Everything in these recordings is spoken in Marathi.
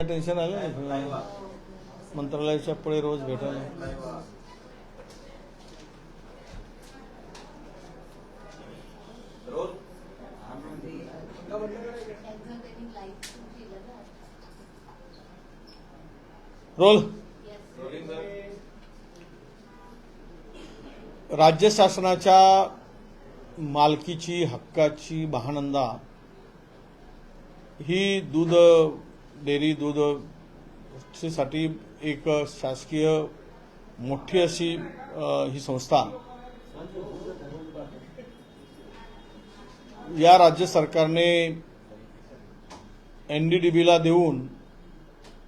टेन्शन आलं? मंत्रालयाच्या पुढे रोज भेटायला. रोल. राज्य शासनाच्या मालकीची हक्काची महानंदा ही दूध डेअरी दूधसाठी एक शासकीय मोठी अशी ही संस्था. या राज्य सरकारने एनडीडीबीला देऊन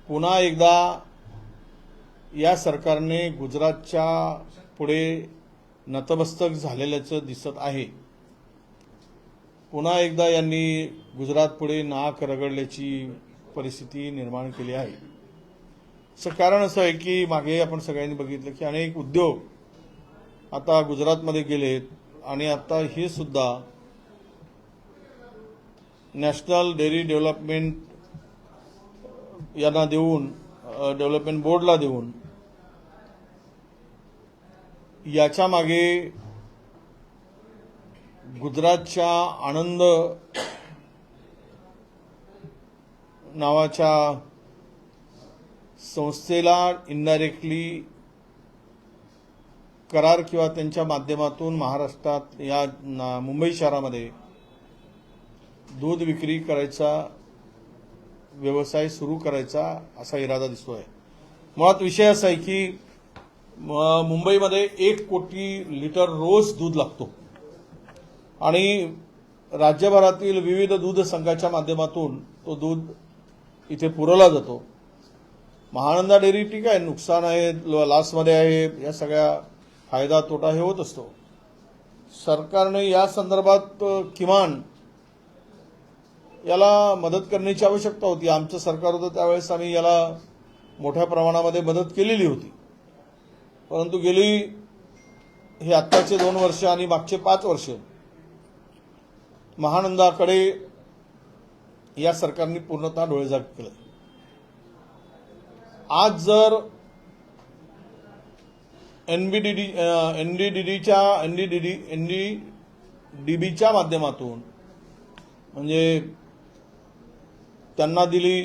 पुन्हा एकदा या सरकारने गुजरातच्या पुढे नतमस्तक झालेल्याचं दिसत आहे. पुन्हा एकदा यांनी गुजरात पुढे नाक रगडल्याची परिस्थिती निर्माण केली आहे. असं कारण असं आहे की मागे आपण सगळ्यांनी बघितलं की अनेक उद्योग आता गुजरातमध्ये गेलेत आणि आता हे सुद्धा नॅशनल डेअरी डेव्हलपमेंट यांना देऊन डेव्हलपमेंट बोर्डला देऊन याच्या मागे गुजरातच्या आनंद नावाच्या संस्थेला इनडायरेक्टली करार किंवा त्यांच्या माध्यमातून महाराष्ट्रात या मुंबई शहरामध्ये दूध विक्री करायचा व्यवसाय सुरू करायचा असा इरादा दिसतोय. मुळात विषय असा आहे की मुंबईमध्ये एक कोटी लिटर रोज दूध लागतो. आणि राज्यभरातील विविध दूध संघाच्या माध्यमातून तो दूध इथे पुरवला जातो. महानंदा डेअरी ठीक आहे नुकसान आहे ल- लॉसमध्ये आहे या सगळ्या फायदा तोटा हे होत असतो. सरकारने या संदर्भात किमान याला मदत करण्याची आवश्यकता होती. आमचं सरकार होतं त्यावेळेस आम्ही याला मोठ्या प्रमाणामध्ये मदत केलेली होती. परंतु गेली हे आत्ताचे दोन वर्ष आणि मागचे पाच वर्ष महानंदाकडे या सरकारने पूर्णतः डोळेझाक केलं. आज जर एनबीडीडी एनडीडीडीच्या एनडीडीडी बीच्या माध्यमातून म्हणजे त्यांना दिली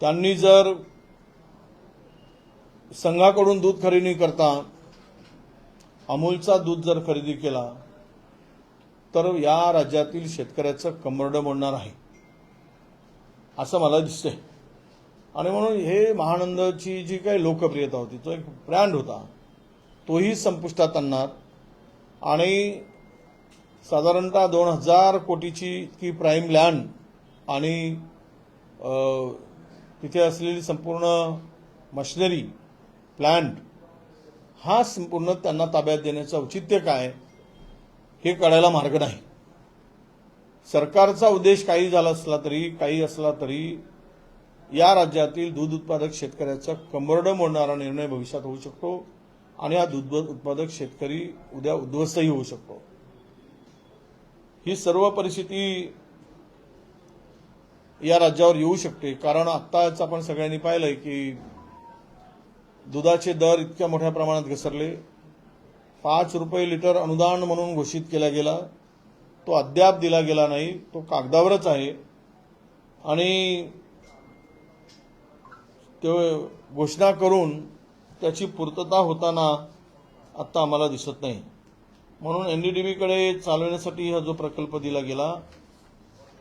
त्यांनी जर संघाकडून दूध खरेदी करता अमूलचा दूध जर खरेदी केला तर या राज्यातील शेतकऱ्याचं कमरड मोडणार आहे. असं मला दिसतंय. आणि म्हणून हे महानंदची जी काही लोकप्रियता होती तो एक ब्रँड होता. तोही संपुष्टात आणणार. आणि साधारणतः दोन हजार कोटीची इतकी प्राईम लँड आणि तिथे असलेली संपूर्ण मशिनरी प्लांट हा संपूर्ण त्यांना ताब्यात देण्याचं औचित्य काय हे कळायला मार्ग नाही. सरकारचा उद्देश काही झाला असला तरी काही असला तरी या राज्यातील दूध उत्पादक शेतकऱ्याचा कंबरडं मोडणारा निर्णय भविष्यात होऊ शकतो आणि हा दूध उत्पादक शेतकरी उद्या उद्ध्वस्तही होऊ शकतो. ही सर्व परिस्थिती या राज्यावर येऊ शकते. कारण आत्ताच आपण सगळ्यांनी पाहिलंय की दुधाचे दर इतक्या मोठ्या प्रमाणात घसरले. पाच रुपये लिटर अनुदान म्हणून घोषित केला गेला. तो अद्याप दिला गेला नाही तो कागदावरच आहे. आणि ते घोषणा करून त्याची पूर्तता होताना आत्ता आम्हाला दिसत नाही. म्हणून एन डी डी बीकडे चालवण्यासाठी हा जो प्रकल्प दिला गेला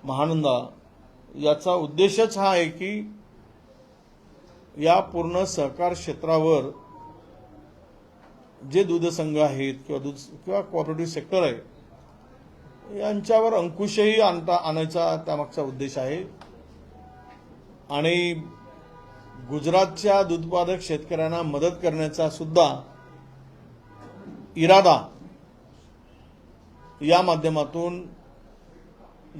महानंदा याचा उद्देशच हा आहे की या पूर्ण सहकार क्षेत्रावर जे दूध संघ आहेत किंवा दूध किंवा कॉपरेटिव्ह सेक्टर आहे यांच्यावर अंकुशही आणता आणायचा त्यामागचा उद्देश आहे. आणि गुजरातच्या दूध उत्पादक शेतकऱ्यांना मदत करण्याचा सुद्धा इरादा या माध्यमातून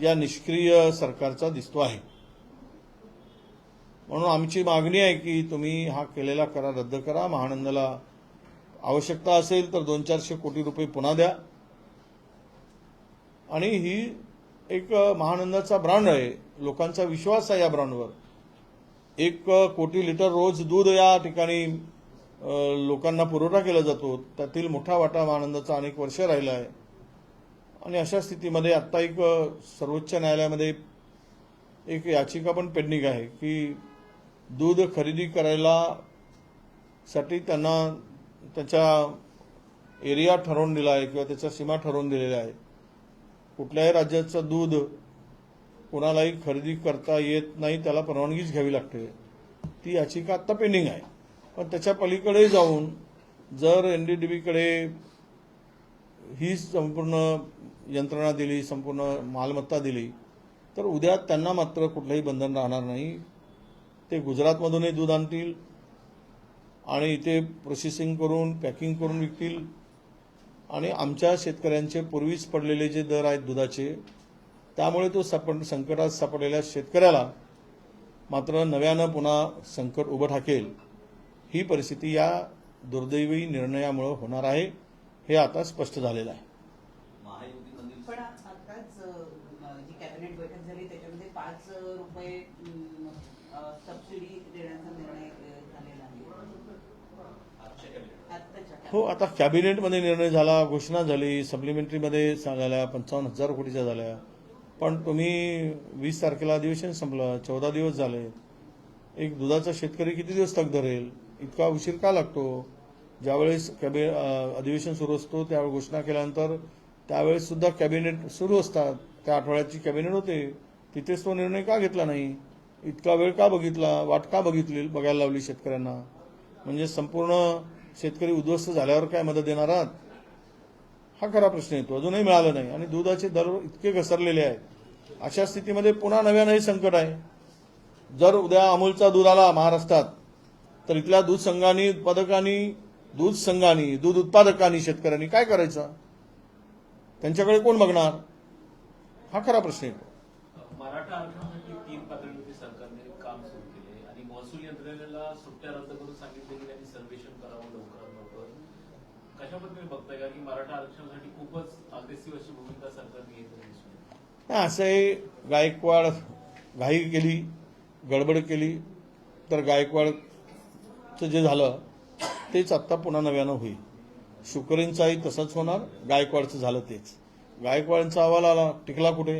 या निष्क्रिय सरकारचा दिसतो आहे. म्हणून आमची मागणी आहे की तुम्ही हा केलेला करार रद्द करा. महानंदाला आवश्यकता असेल तर दोन चारशे कोटी रुपये पुन्हा द्या. आणि ही एक महानंदाचा ब्रँड आहे. लोकांचा विश्वास आहे या ब्रँडवर. एक कोटी लिटर रोज दूध या ठिकाणी लोकांना पुरवठा केला जातो. त्यातील मोठा वाटा महानंदाचा अनेक वर्ष राहिला आहे. आणि अशा स्थितीमध्ये आत्ता एक सर्वोच्च न्यायालयामध्ये एक याचिका पण पेंडिंग आहे की दूध खरेदी करायला साठी त्यांना त्याच्या एरिया ठरवून दिला आहे किंवा त्याच्या सीमा ठरवून दिलेल्या आहे कुठल्याही राज्याचं दूध कोणालाही खरेदी करता येत नाही त्याला परवानगीच घ्यावी लागते. ती याचिका आत्ता पेंडिंग आहे. पण त्याच्या पलीकडे जाऊन जर एन डी डी बीकडे ही संपूर्ण यंत्रणा दिली संपूर्ण मालमत्ता दिली तर उद्या त्यांना मात्र कुठलंही बंधन राहणार नाही. ते गुजरातमधूनही दूध आणतील आणि इथे प्रोसेसिंग करून पॅकिंग करून विकतील. आणि आमच्या शेतकऱ्यांचे पूर्वीच पडलेले जे दर आहेत दुधाचे त्यामुळे तो सापड संकटात सापडलेल्या शेतकऱ्याला मात्र नव्यानं पुन्हा संकट उभं ठाकेल. ही परिस्थिती या दुर्दैवी निर्णयामुळे होणार आहे हे आता स्पष्ट झालेलं आहे महायुतीमधील पण आताच अ, जी कॅबिनेट बैठक झाली त्याच्यामध्ये पाच रुपये अम, अ, सबसिडी देण्याचा निर्णय अ, झालेला आहे आजच्या कॅबिनेट आत्ताच्या हो आता कॅबिनेटमध्ये निर्णय झाला घोषणा झाली सप्लिमेंटरीमध्ये झाल्या पंचावन्न हजार कोटीच्या झाल्या. पण तुम्ही वीस तारखेला अधिवेशन संपलं चौदा दिवस झाले. एक दुधाचा शेतकरी किती दिवस तक धरेल? इतका उशीर का लागतो? ज्यावेळेस कॅबि अधिवेशन सुरू असतो त्यावेळी घोषणा केल्यानंतर त्यावेळेस सुद्धा कॅबिनेट सुरू असतात. त्या आठवड्याची कॅबिनेट होते. तिथेच तो निर्णय का घेतला नाही? इतका वेळ का बघितला? वाट का बघितली? बघायला लावली शेतकऱ्यांना. म्हणजे संपूर्ण शेतकरी उद्ध्वस्त झाल्यावर काय मदत देणार आहात? हा खरा प्रश्न येतो. अजूनही मिळालं नाही. आणि दुधाचे दर इतके घसरलेले आहेत. अशा स्थितीमध्ये पुन्हा नव्यानं संकट आहे. जर उद्या अमूलचा दूध आला महाराष्ट्रात तर इथल्या दूध संघांनी उत्पादकांनी दूध संघांनी दूध उत्पादकांनी शेतकऱ्यांनी काय करायचं? त्यांच्याकडे कोण बघणार? हा खरा प्रश्न येतो. मराठा आरक्षणासाठी तीन पातळीवरती सरकारने काम सुरू केले. महसूल यंत्रणेला सुट्ट्या रद्द करून सांगितले की त्यांनी सर्वेक्षण करावं लवकरात लवकर. कशा पद्धतीने बघताय? का की मराठा आरक्षणासाठी खूपच अग्रेसिव्ह अशी भूमिका सरकारने घेतली असं आहे गायकवाड घाई केली गडबड केली तर गायकवाडचं जे झालं तेच आत्ता पुन्हा नव्यानं होईल. शुकरेंचाही तसंच होणार गायकवाडचं झालं तेच. गायकवाडांचा अहवाल आला टिकला कुठे?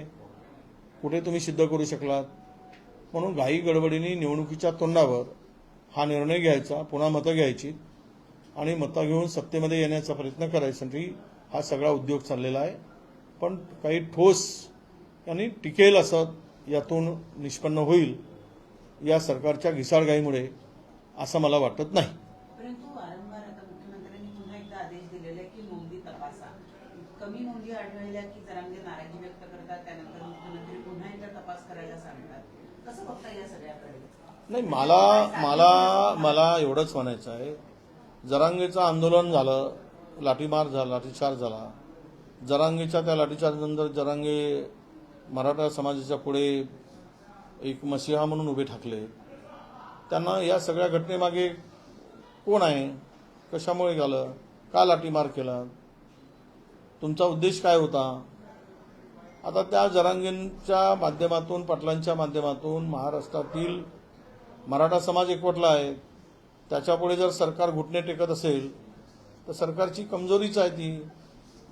कुठे तुम्ही सिद्ध करू शकलात? म्हणून घाई गडबडीने निवडणुकीच्या तोंडावर हा निर्णय घ्यायचा पुन्हा मतं घ्यायची आणि मतं घेऊन सत्तेमध्ये येण्याचा प्रयत्न करायसाठी हा सगळा उद्योग चाललेला आहे. पण काही ठोस आणि टिकेल असं यातून निष्पन्न होईल या सरकारच्या घिसाळगाईमुळे असं मला वाटत नाही. कमी नोंदी आढळल्या की जरांगे म्हणजे नाराजी व्यक्त करतात त्यानंतर मुख्यमंत्री पुन्हा एकदा तपास करायला सांगतात. कसं बघता सगळ्याकडे? नाही मला मला मला एवढंच म्हणायचं आहे. जरांगेचं आंदोलन झालं लाठीमार झाला लाठीचार झाला. जरांगेच्या त्या लाठीचार्जनंतर जरांगे मराठा समाजाच्या पुढे एक मसिहा म्हणून उभे ठाकले. त्यांना या सगळ्या घटनेमागे कोण आहे? कशामुळे झालं का लाठीमार केला? तुमचा उद्देश काय होता? आता त्या जरांगेंच्या माध्यमातून पाटलांच्या माध्यमातून महाराष्ट्रातील मराठा समाज एकवटला आहे. त्याच्यापुढे जर सरकार घुटणे टेकत असेल तर सरकारची कमजोरीच आहे ती.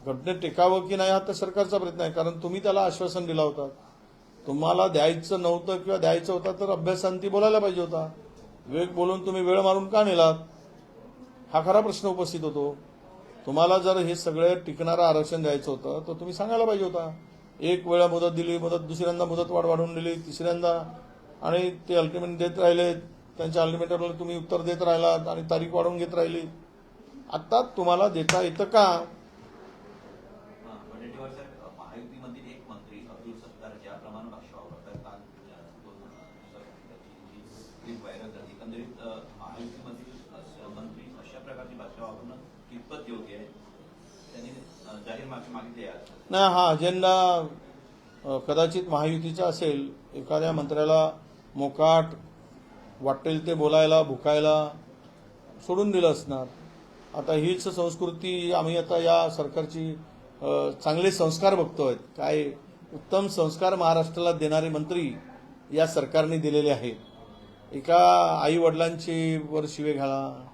घटने टेकावं की नाही हा तर सरकारचा प्रयत्न आहे कारण तुम्ही त्याला आश्वासन दिला होता. तुम्हाला द्यायचं नव्हतं किंवा द्यायचं होतं तर अभ्यासांती बोलायला पाहिजे होता. वेग बोलून तुम्ही वेळ मारून का नेलात? हा खरा प्रश्न उपस्थित होतो. तुम्हाला जर हे सगळं टिकणारं आरक्षण द्यायचं होतं तर तुम्ही सांगायला पाहिजे होता. एक वेळा मुदत दिली मुदत दुसऱ्यांदा मुदत वाढ वाढवून दिली तिसऱ्यांदा. आणि ते अल्टिमेट देत राहिले त्यांच्या अल्टिमेटरला तुम्ही उत्तर देत राहिलात आणि तारीख वाढवून घेत राहिली. आत्ता तुम्हाला देता येतं का वडेट्टीवार साहेब महायुतीमधील एक मंत्री अब्दुल सत्तार ज्याप्रमाणे भाषा वापरतात काल अ, दोन दिवसापूर्वी त्याची जी क्लिप व्हायरल झाली एकंदरीत अ, महायुतीमधील अ, मंत्री अशा प्रकारची भाषा वापरणं कितपत योग्य आहे त्यांनी अ, जाहीर माफी मागितली आहे आज. नाही हा अजेंडा कदाचित महायुतीचा असेल एखाद्या मंत्र्याला मोकाट वाटेल ते बोलायला भुकायला सोडून दिलं असणार. आता हीच संस्कृती आम्ही आता या सरकारची चांगले संस्कार बघतोय. काय उत्तम संस्कार महाराष्ट्राला देणारे मंत्री या सरकारने दिलेले आहेत. एका आई वडिलांची वर शिवे घाला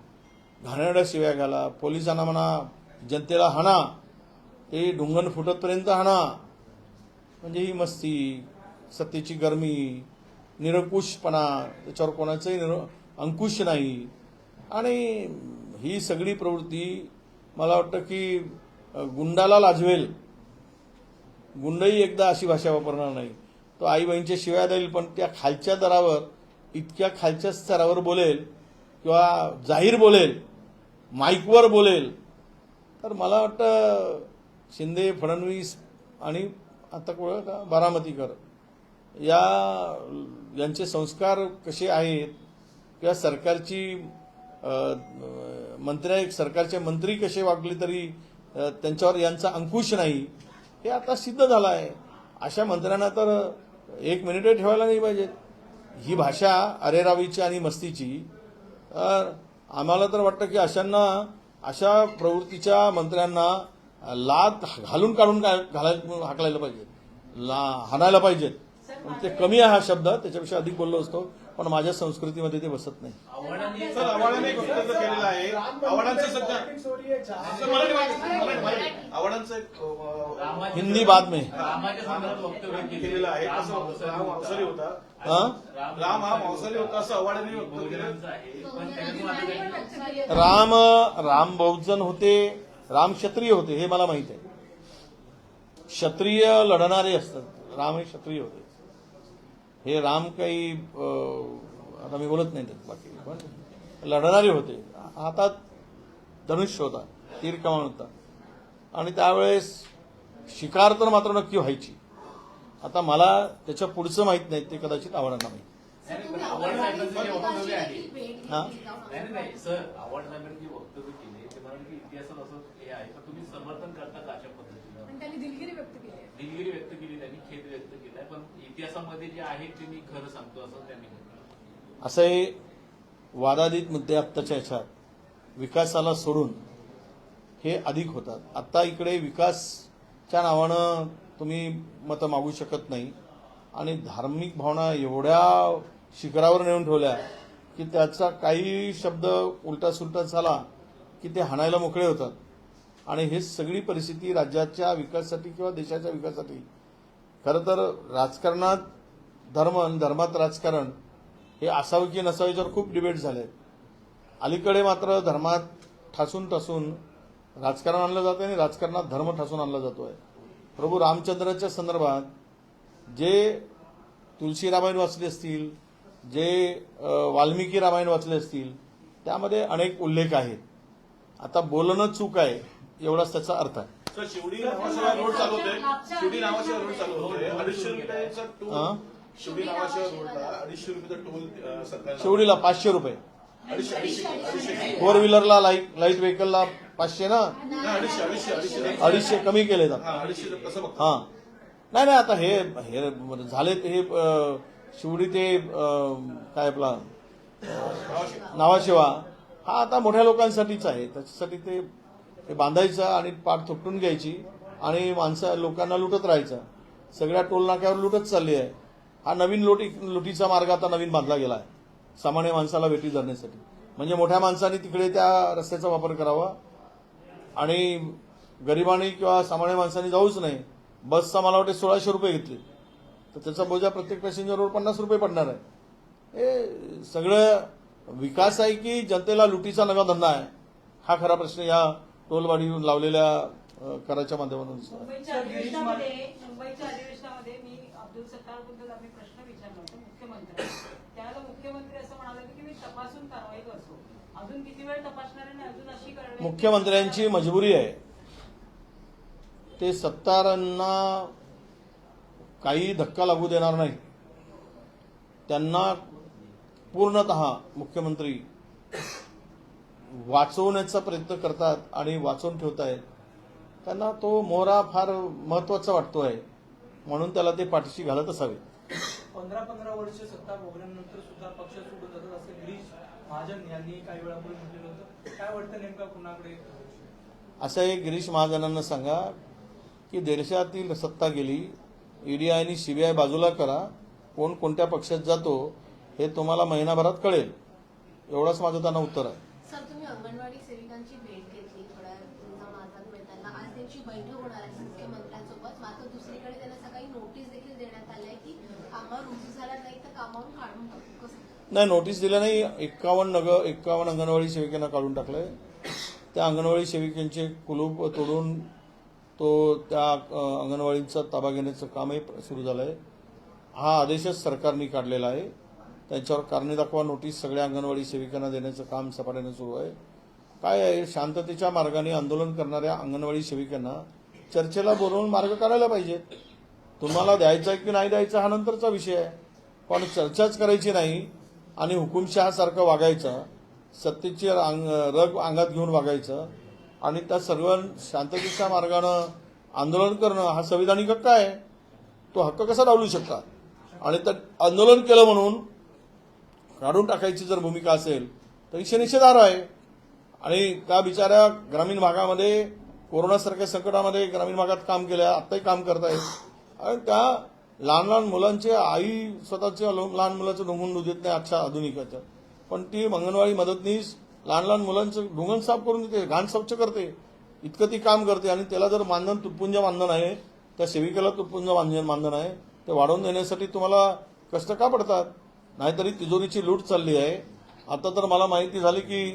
घाणेरड्या शिव्या घाला पोलिसांना म्हणा जनतेला हाणा ते ढुंगण फुटतपर्यंत हाणा म्हणजे ही मस्ती सत्तेची गरमी निरंकुशपणा त्याच्यावर कोणाचंही निर अंकुश नाही. आणि ही सगळी प्रवृत्ती मला वाटतं की गुंडाला लाजवेल. गुंडही एकदा अशी भाषा वापरणार नाही. तो आई बहिणीच्या शिवाय देईल पण त्या खालच्या दरावर इतक्या खालच्या स्तरावर बोलेल किंवा जाहीर बोलेल माईकवर बोलेल. तर मला वाटतं शिंदे फडणवीस आणि आता कोण? का बारामतीकर. या यांचे संस्कार कसे आहेत? किंवा सरकारची मंत्र्या सरकारचे मंत्री कसे वागले तरी त्यांच्यावर यांचा अंकुश नाही हे आता सिद्ध झालं आहे अशा मंत्र्यांना तर एक मिनिट ठेवायला नाही पाहिजे ही भाषा अरेरावीची आणि मस्तीची तर आम्हाला तर वाटतं की अशांना अशा प्रवृत्तीच्या मंत्र्यांना लात घालून काढून काय- घालायला हाकलायला पाहिजे. ला हाणायला पाहिजेत पण ते कमी आहे हा शब्द त्याच्यापेक्षा अधिक बोललो असतो पण माझ्या संस्कृतीमध्ये ते बसत नाही. रामाच्या- हिंदी बाद में. केलेलं आहे. राम हा? हा? होता. असं त्यांनी- राम राम बहुजन होते. राम क्षत्रिय होते हे मला माहीत आहे. क्षत्रिय लढणारे असतात. राम हे क्षत्रिय होते. हे राम काही अं, आता मी बोलत नाही त्यात बाकी पण लढणारे होते. हातात धनुष्य होता तीर कमान होता. आणि त्यावेळेस शिकार तर मात्र नक्की व्हायची. आता मला त्याच्या पुढचं माहीत नाही ते कदाचित माहीत जे वक्तव्य हा? नाही नाही, नाही सर आव्हाड साहेबांनी जे वक्तव्य केले ते म्हणाले की इतिहासात असं हे आहे पण तुम्ही समर्थन करता का अशा पद्धतीनं पण त्यांनी दिलगिरी व्यक्त केली आहे दिलगिरी व्यक्त केली त्यांनी खेद व्यक्त केलाय पण इतिहासामध्ये जे आहे ते मी खरं सांगतो असं त्यांनी म्हटलं. असे वादादित मुद्दे आत्ताच्या ह्याच्यात विकासाला सोडून हे अधिक होतात. आत्ता इकडे विकासच्या नावानं तुम्ही मतं मागू शकत नाही आणि धार्मिक भावना एवढ्या शिखरावर नेऊन ठेवल्या की त्याचा काही शब्द उलटा सुलटा झाला की ते हाणायला मोकळे होतात. आणि हे सगळी परिस्थिती राज्याच्या विकासासाठी किंवा देशाच्या विकासासाठी खरं तर राजकारणात धर्म आणि धर्मात राजकारण हे असावं की नसावं याच्यावर खूप डिबेट झाले आहेत अलीकडे मात्र धर्मात ठासून ठासून राजकारण आणलं जातं आणि राजकारणात धर्म ठासून आणला जातो आहे प्रभू रामचंद्राच्या संदर्भात जे तुलसी रामायण वाचले असतील जे वाल्मिकी रामायण वाचले असतील त्यामध्ये अनेक उल्लेख आहेत. आता बोलणं चूक आहे एवढाच त्याचा अर्थ आहे. सर शिवडी नावाशिवाय रोड चालू होते शिवडी नावाशिवाय रोड चालू होते अडीचशे रुपयाचा हा? टोल शिवडी नावाशिवाय रोडला अडीचशे रुपयाचा टोल सरकार शेवडीला पाचशे रुपये. अडीचशे अडीचशे अडीचशे फोर व्हीलरला लाइट लाइट व्हेकलला पाचशे ना? नाही, अडीचशे अडीचशे अडीचशे अडीचशे कमी केले जातात. हा अडीचशे कसं बघतो. हा. नाही नाही आता हे हे झाले हे अं, शिवडी ते अं, काय आपला नावाशिवा. हा आता मोठ्या लोकांसाठीच आहे. त्याच्यासाठी ते ते बांधायचं आणि पाठ थोपटून घ्यायची आणि माणसं लोकांना लुटत राहायचं. सगळ्या टोल नाक्यावर लुटत चालली आहे. हा नवीन लुटी लुटीचा मार्ग आता नवीन बांधला गेला आहे. सामान्य माणसाला भेटी धरण्यासाठी. म्हणजे मोठ्या माणसाने तिकडे त्या रस्त्याचा वापर करावा. आणि गरिबांनी किंवा सामान्य माणसांनी जाऊच नाही बसचा मला वाटते सोळाशे रुपये घेतले. तर त्याचा बोजा प्रत्येक पॅसेंजरवर पन्नास रुपये पडणार आहे. हे सगळं विकास आहे की जनतेला लुटीचा नवा धंदा आहे? हा खरा प्रश्न या टोलवाढीवरून लावलेल्या कराच्या माध्यमातून दिसतो. मुंबईच्या अधिवेशनामध्ये मुंबईच्या अधिवेशनामध्ये मी अब्दुल सत्तारबद्दल आम्ही प्रश्न विचारला होता मुख्यमंत्री. त्यावेळेला मुख्यमंत्री असं म्हणाले होते की मी तपासून कारवाई करतो. अजून किती वेळ तपासणार आहे आणि अजून अशी कारवाई मुख्यमंत्र्यांची मजबुरी आहे. ते सत्तारांना काही धक्का लागू देणार नाही. त्यांना पूर्णत मुख्यमंत्री वाचवण्याचा प्रयत्न करतात आणि वाचवून ठेवतायत त्यांना तो मोहरा फार महत्त्वाचा वाटतोय. म्हणून त्याला ते पाठीशी घालत असावे. पंधरा पंधरा वर्ष सत्ता भोगल्यानंतर सुद्धा पक्ष सोडून जातात असे गिरीश महाजन यांनी काही वेळापूर्वी म्हटलेलं होतं. काय वाटतं नेमका कुणाकडे? असं एक गिरीश महाजनांना सांगा की देशातील सत्ता गेली ईडी आणि सीबीआय बाजूला करा कोण कोणत्या पक्षात जातो हे तुम्हाला महिनाभरात कळेल. एवढंच माझं त्यांना उत्तर आहे. सर तुम्ही अंगणवाडी सेविकांची भेट घेतली थोड्या तुमचा माझा मिळताना. आज त्यांची बैठक होणार आहे मुख्यमंत्र्यांसोबत. मात्र दुसरीकडे त्यांना सकाळी नोटीस देखील देण्यात आली आहे की कामावर रुजू झाला नाही तर कामावरून काढून टाकू. कसं? नाही नोटीस दिल्या नाही. एक्कावन्न नगर एक्कावन्न अंगणवाडी सेविकांना काढून टाकलंय. त्या अंगणवाडी सेविकांचे कुलूप तोडून तो त्या अंगणवाडींचा ताबा घेण्याचं कामही सुरू झालं आहे हा आदेशच सरकारने काढलेला आहे. त्यांच्यावर कारणे दाखवा नोटीस सगळ्या अंगणवाडी सेविकांना देण्याचं काम सपाट्यानं सुरू आहे. काय आहे? शांततेच्या मार्गाने आंदोलन करणाऱ्या अंगणवाडी सेविकांना चर्चेला बोलवून मार्ग काढायला पाहिजे तुम्हाला द्यायचा आहे की नाही द्यायचा हा नंतरचा विषय आहे. पण चर्चाच करायची नाही आणि हुकुमशहासारखं वागायचं सत्तेची अंग रग अंगात घेऊन वागायचं आणि त्या सर्व शांततेच्या मार्गानं आंदोलन करणं हा संविधानिक हक्क आहे. तो हक्क कसा डावलू शकता आणि तर आंदोलन केलं म्हणून काढून टाकायची जर भूमिका असेल तर ही निषेधार आहे. आणि त्या बिचाऱ्या ग्रामीण भागामध्ये कोरोनासारख्या संकटामध्ये ग्रामीण भागात काम केलं आत्ताही काम करतायत. आणि त्या लहान लहान मुलांचे आई स्वतःच्या लहान मुलाचं ढोंगण देत नाही आजच्या आधुनिकाचं. पण ती अंगणवाडी मदतनीस लहान लहान मुलांचं ढोंगण साफ करून देते घाण स्वच्छ करते. इतकं ती काम करते. आणि त्याला जर मानधन तुटपुंज मानधन आहे त्या सेविकेला तुटपुंज मानधन मानधन आहे ते वाढवून देण्यासाठी तुम्हाला कष्ट का पडतात? नाहीतरी तिजोरीची लूट चालली आहे. आता तर मला माहिती झाली की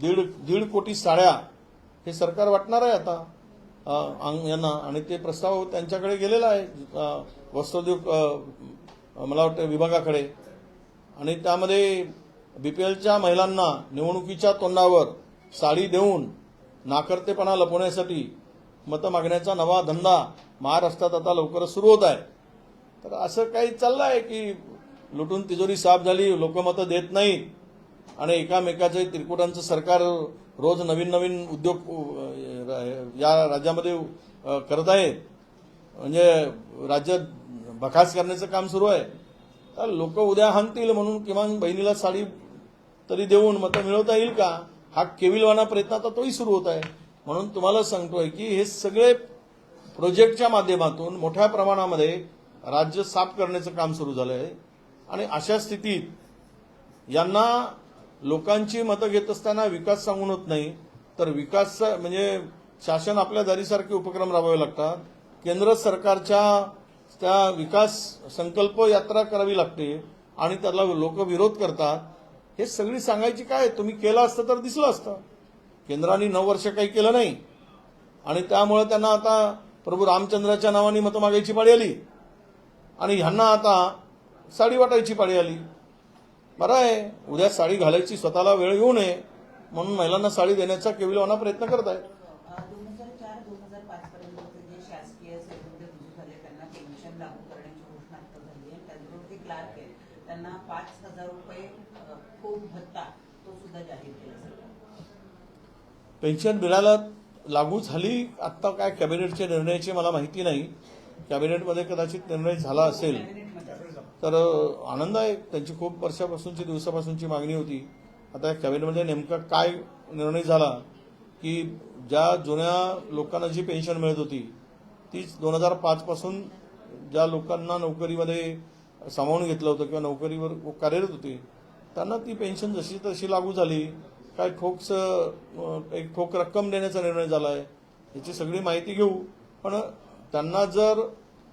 दीड दीड कोटी साड्या हे सरकार वाटणार आहे आता. यांना. आणि ते प्रस्ताव त्यांच्याकडे गेलेला आहे वस्त्रोद्योग मला वाटतं विभागाकडे. आणि त्यामध्ये बीपीएलच्या महिलांना निवडणुकीच्या तोंडावर साडी देऊन नाकर्तेपणा लपवण्यासाठी मतं मागण्याचा नवा धंदा महाराष्ट्रात आता लवकरच सुरू होत आहे. तर असं काही चाललं आहे की लुटून तिजोरी साफ झाली लोक मतं देत नाहीत आणि एकामेकाचे त्रिकुटांचं सरकार रोज नवीन नवीन उद्योग या राज्यामध्ये करत आहेत म्हणजे राज्यात बखास करण्याचं काम सुरू आहे. तर लोक उद्या हाणतील म्हणून किमान बहिणीला साडी तरी देऊन मतं मिळवता येईल का? हा केविलवाना प्रयत्न आता तोही सुरू होत आहे. म्हणून तुम्हाला सांगतोय की हे सगळे प्रोजेक्टच्या माध्यमातून मोठ्या प्रमाणामध्ये राज्य साफ करण्याचं काम सुरू झालं आहे आणि अशा स्थितीत यांना लोकांची मतं घेत असताना विकास सांगून होत नाही तर विकास म्हणजे शासन आपल्या दारीसारखे उपक्रम राबवावे लागतात. केंद्र सरकारच्या त्या विकास संकल्प यात्रा करावी लागते आणि त्याला लोक विरोध करतात. हे सगळी सांगायची काय? तुम्ही केलं असतं तर दिसलं असतं. केंद्राने नऊ वर्ष काही केलं नाही. आणि त्यामुळे त्यांना आता प्रभू रामचंद्राच्या नावाने मतं मागायची पाळी आली. आणि ह्यांना आता साडी वाटायची पाळी आली. बरं आहे उद्या साडी घालायची स्वतःला वेळ येऊ नये म्हणून महिलांना साडी देण्याचा केविलवाना प्रयत्न करत आहे. पेन्शन बिलाला लागू झाली आत्ता काय कॅबिनेटच्या निर्णयाची मला माहिती नाही. कॅबिनेटमध्ये कदाचित निर्णय झाला असेल. तर आनंद आहे. त्यांची खूप वर्षापासूनची दिवसापासूनची मागणी होती. आता या कॅबिनेटमध्ये नेमका काय निर्णय झाला की ज्या जुन्या लोकांना जी पेन्शन मिळत होती तीच दोन हजार पाचपासून ज्या लोकांना नोकरीमध्ये सामावून घेतलं होतं किंवा नोकरीवर कार्यरत होते त्यांना ती पेन्शन जशी तशी लागू झाली. काय ठोकस एक ठोक रक्कम देण्याचा निर्णय झाला आहे याची सगळी माहिती घेऊ. पण त्यांना जर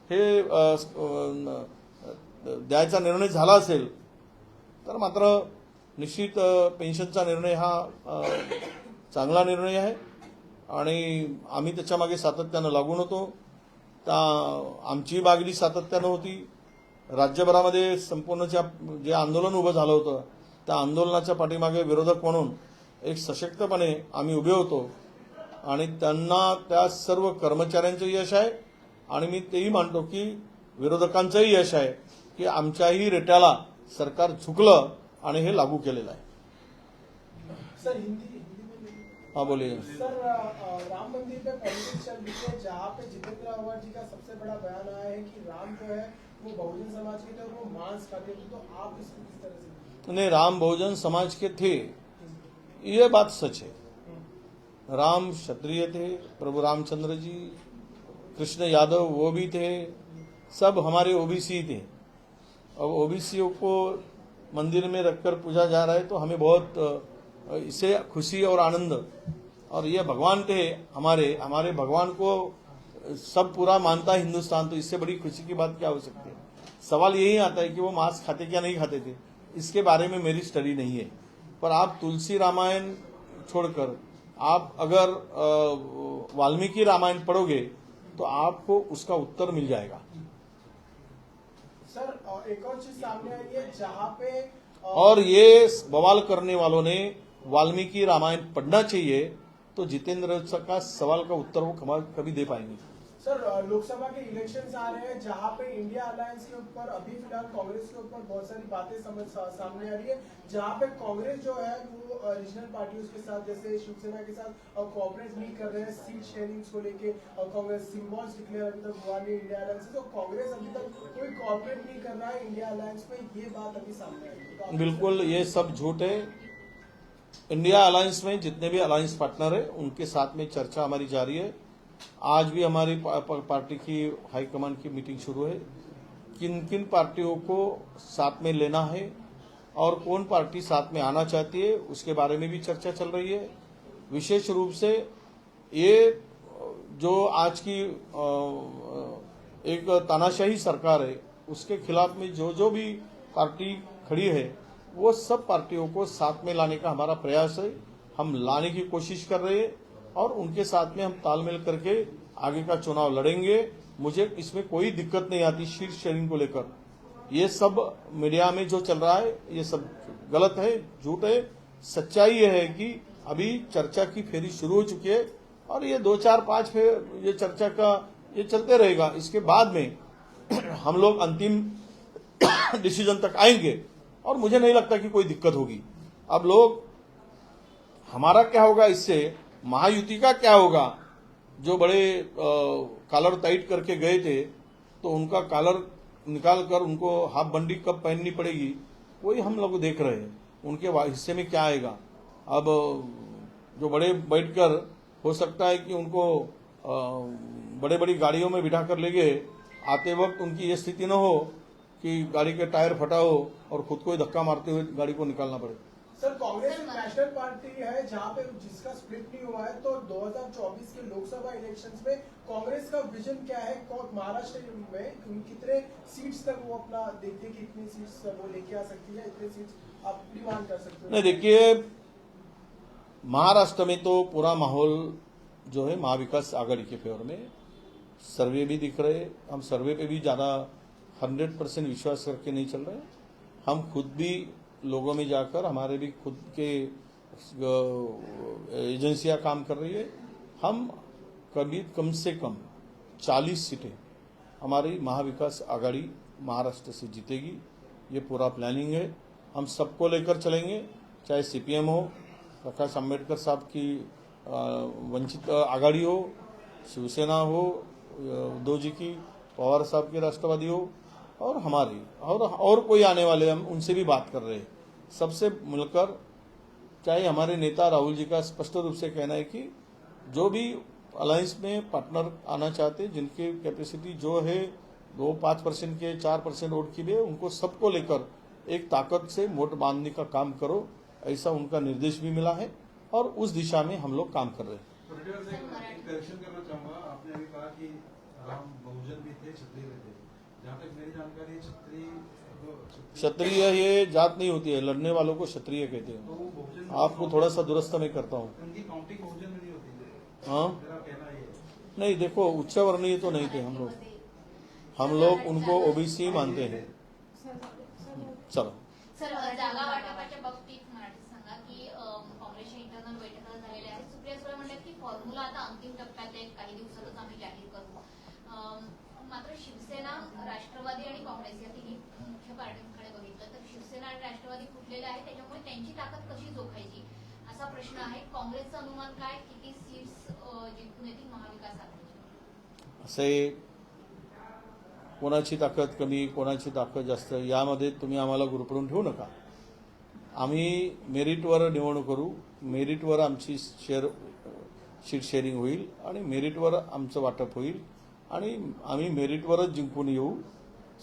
हे द्यायचा निर्णय झाला असेल तर मात्र निश्चित पेन्शनचा निर्णय हा चांगला निर्णय आहे. आणि आम्ही त्याच्यामागे सातत्यानं लागून होतो. त्या आमची मागणी सातत्यानं होती. राज्यभरामध्ये संपूर्ण ज्या जे आंदोलन उभं झालं होतं त्या आंदोलनाच्या पाठीमागे विरोधक म्हणून एक सशक्तपणे आम्ही उभे होतो. आणि त्यांना त्या सर्व कर्मचाऱ्यांचं यश आहे. आणि मी तेही मानतो की विरोधकांचंही यश आहे. की आमच्याही रेट्याला सरकार झुकलं आणि हे लागू केलेलं आहे. सर हिंदी हिंदी में नहीं। हा बोलिए. सर राम मंदिर पे पॉलिटिक्स चल रही है जहाँ पे जितेंद्र आह्वान जी का सबसे बड़ा बयान आया है कि राम जो है वो बहुजन समाज के थे और वो मांस खाते थे तो आप इसको किस तरह से नहीं राम बहुजन समाज के थे। ये बात सच है। राम क्षत्रिय थे प्रभु रामचंद्र जी कृष्ण यादव वो भी थे सब हमारे ओबीसी थे। अब ओबीसीओ को मंदिर में रखकर पूजा जा रहा है तो हमें बहुत इससे खुशी और आनंद। और ये भगवान थे हमारे हमारे भगवान को सब पूरा मानता है हिंदुस्तान तो इससे बड़ी खुशी की बात क्या हो सकती है? सवाल यही आता है कि वो मांस खाते क्या नहीं खाते थे? इसके बारे में मेरी स्टडी नहीं है। पर आप तुलसी रामायण छोड़कर, आप अगर वाल्मीकि रामायण पढ़ोगे तो आपको उसका उत्तर मिल जाएगा। सर एक और चीज़ सामने आई है, जहाँ पे और ये बवाल करने वालों ने वाल्मीकि रामायण पढ़ना चाहिए तो जितेंद्र का सवाल का उत्तर वो कभी दे पाएँगे। सर लोकसभा के इलेक्शन आ रहे हैं जहाँ पे इंडिया अलायंस के ऊपर अभी फ़िलहाल कांग्रेस के ऊपर बहुत सारी बातें समझ सामने आ रही है जहाँ पे कांग्रेस जो है वो रीजनल पार्टियों के साथ जैसे शिवसेना के साथ कोऑपरेट नहीं कर रहे हैं सीट शेयरिंग को लेके और कांग्रेस सिम्बॉल्स डिक्लेयर अभी तक हुआ नहीं इंडिया अलायंस तो कांग्रेस अभी तक कोई कोऑपरेट नहीं कर रहा है इंडिया अलायंस में ये बात अभी सामने आई है। तो बिल्कुल ये सब झूठ है। इंडिया अलायंस में जितने भी अलायंस पार्टनर है उनके साथ में चर्चा हमारी जारी है। आज भी हमारी पार्टी की हाईकमान की मीटिंग शुरू है। किन किन पार्टियों को साथ में लेना है और कौन पार्टी साथ में आना चाहती है, उसके बारे में भी चर्चा चल रही है। विशेष रूप से ये, जो आज की एक तानाशाही सरकार है, उसके खिलाफ में जो जो भी पार्टी खड़ी है, वो सब पार्टियों को साथ में लाने का हमारा प्रयास है। हम लाने की कोशिश कर रहे हैं। और उनके साथ में हम तालमेल करके आगे का चुनाव लड़ेंगे। मुझे इसमें कोई दिक्कत नहीं आती शीट शेयरिंग को लेकर। ये सब मीडिया में जो चल रहा है, ये सब गलत है, झूठ है। सच्चाई ये है कि अभी चर्चा की फेरी शुरू हो चुकी है और ये दो चार पाँच फेर ये चर्चा का ये चलते रहेगा। इसके बाद में हम लोग अंतिम डिसीज़न तक आएँगे और मुझे नहीं लगता कि कोई दिक्कत होगी। अब लोग, हमारा क्या होगा इससे महायुति का क्या होगा? जो बड़े कॉलर टाइट करके गए थे तो उनका कॉलर निकाल कर उनको हाफ़ बंडी कब पहननी पड़ेगी, वही हम लोग देख रहे हैं। उनके हिस्से में क्या आएगा? अब, जो बड़े बैठकर हो सकता है कि उनको बड़े बड़ी गाड़ियों में बिठा कर ले गए, आते वक्त उनकी ये स्थिति न हो कि गाड़ी के टायर फटा हो और खुद को ही धक्का मारते हुए गाड़ी को निकालना पड़े। सर कांग्रेस नेशनल पार्टी है जहाँ पे जिसका स्प्लिट नहीं हुआ है तो 2024 के लोकसभा इलेक्शंस में कांग्रेस का विजन क्या है? महाराष्ट्र में कितने सीट्स तक वो अपना देखते हैं कि इतनी सीट्स वो लेके आ सकती है इतने सीट्स आप डिमांड कर सकते हो? नहीं देखिए महाराष्ट्र में तो पूरा माहौल जो है महाविकास आघाड़ी के फेवर में सर्वे भी दिख रहे हम सर्वे पे भी ज़्यादा हंड्रेड परसेंट विश्वास करके नहीं चल रहे। हम खुद भी लोगों में जाकर हमारे भी खुद के एजेंसियाँ काम कर रही है। हम कभी कम से कम 40 सीटें हमारी महाविकास आघाड़ी महाराष्ट्र से जीतेगी। ये पूरा प्लानिंग है। हम सबको लेकर चलेंगे, चाहे सीपीएम हो, प्रकाश अंबेडकर साहब की वंचित आघाड़ी हो, शिवसेना हो उद्धव जी की, पवार साहब की राष्ट्रवादी हो और हमारी, और और कोई आने वाले, हम उनसे भी बात कर रहे हैं। सबसे मिलकर, चाहे हमारे नेता राहुल जी का स्पष्ट रूप से कहना है कि जो भी अलायंस में पार्टनर आना चाहते जिनकी कैपेसिटी जो है, दो पाँच परसेंट के, चार परसेंट वोट के लिए, उनको सबको लेकर एक ताकत से वोट बांधने का काम करो, ऐसा उनका निर्देश भी मिला है और उस दिशा में हम लोग काम कर रहे हैं। आपने अभी कहा कि राम बहुजन भी थे क्षत्रिय भी थे क्षत्रिय तो क्षत्रिय- क्षत्रिय ये जात नहीं होती है लड़ने वालों को क्षत्रिय कहते तो हैं वो आपको थोड़ा सा दुरुस्त में करता हूँ। उनकी काउंटिंग बहुजन में नहीं हाँ। मेरा कहना ये है। नहीं देखो उच्च वर्णीय तो नहीं थे हम लोग। हम लोग उनको ओबीसी मानते हैं। चलो। सर जागा वाटपाच्या बाबतीत मराठीत सांगा की काँग्रेसच्या इंटरनल बैठका झालेल्या आहेत. सुप्रिया सुळे म्हणतात की फॉर्म्युला आता अंतिम राष्ट्रवादी आणि काँग्रेस या तिन्ही मुख्य पार्ट्यांकडे बघितलं तर शिवसेना आणि राष्ट्रवादी फुटलेले आहे त्याच्यामुळे त्यांची ताकद कशी जोखायची असा प्रश्न आहे. काँग्रेसचं अनुमान काय? किती सीट्स जिंकून येतील महाविकास आघाडीच्या असे कोणाची ताकद कमी कोणाची ताकद जास्त यामध्ये तुम्ही आम्हाला गुरपडून ठेवू नका. आम्ही मेरिटवर निवडणूक करू मेरिटवर आमची शेअर सीट शेअरिंग होईल आणि मेरिटवर आमचं वाटप होईल आणि आम्ही मेरिटवरच जिंकून येऊ.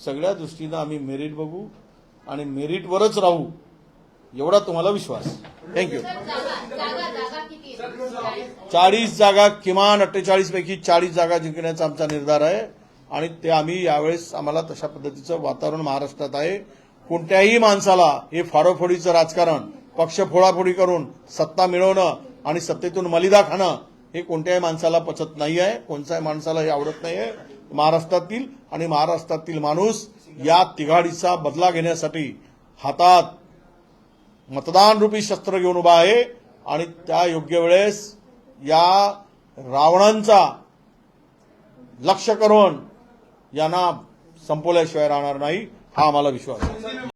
सगळ्या दृष्टीनं आम्ही मेरिट बघू आणि मेरिटवरच राहू एवढा तुम्हाला विश्वास. थँक्यू चाळीस जागा किमान अठ्ठेचाळीस पैकी चाळीस जागा जिंकण्याचा आमचा निर्धार आहे आणि ते आम्ही यावेळेस आम्हाला तशा पद्धतीचं वातावरण महाराष्ट्रात आहे. कोणत्याही माणसाला हे फाडोफोडीचं राजकारण पक्ष फोडाफोडी करून सत्ता मिळवणं आणि सत्तेतून मलिदा खाणं हे कोणत्याही माणसाला पचत नाही आहे कोणत्याही माणसाला हे आवडत नाही आहे महाराष्ट्रातील आणि महाराष्ट्रातील माणूस या तिघाडीचा बदला घेण्यासाठी हातात मतदान रूपी शस्त्र घेऊन उभा आहे आणि त्या योग्य वेळेस या रावणांचा लक्ष करून यांना संपवल्याशिवाय राहणार नाही हा आम्हाला विश्वास आहे.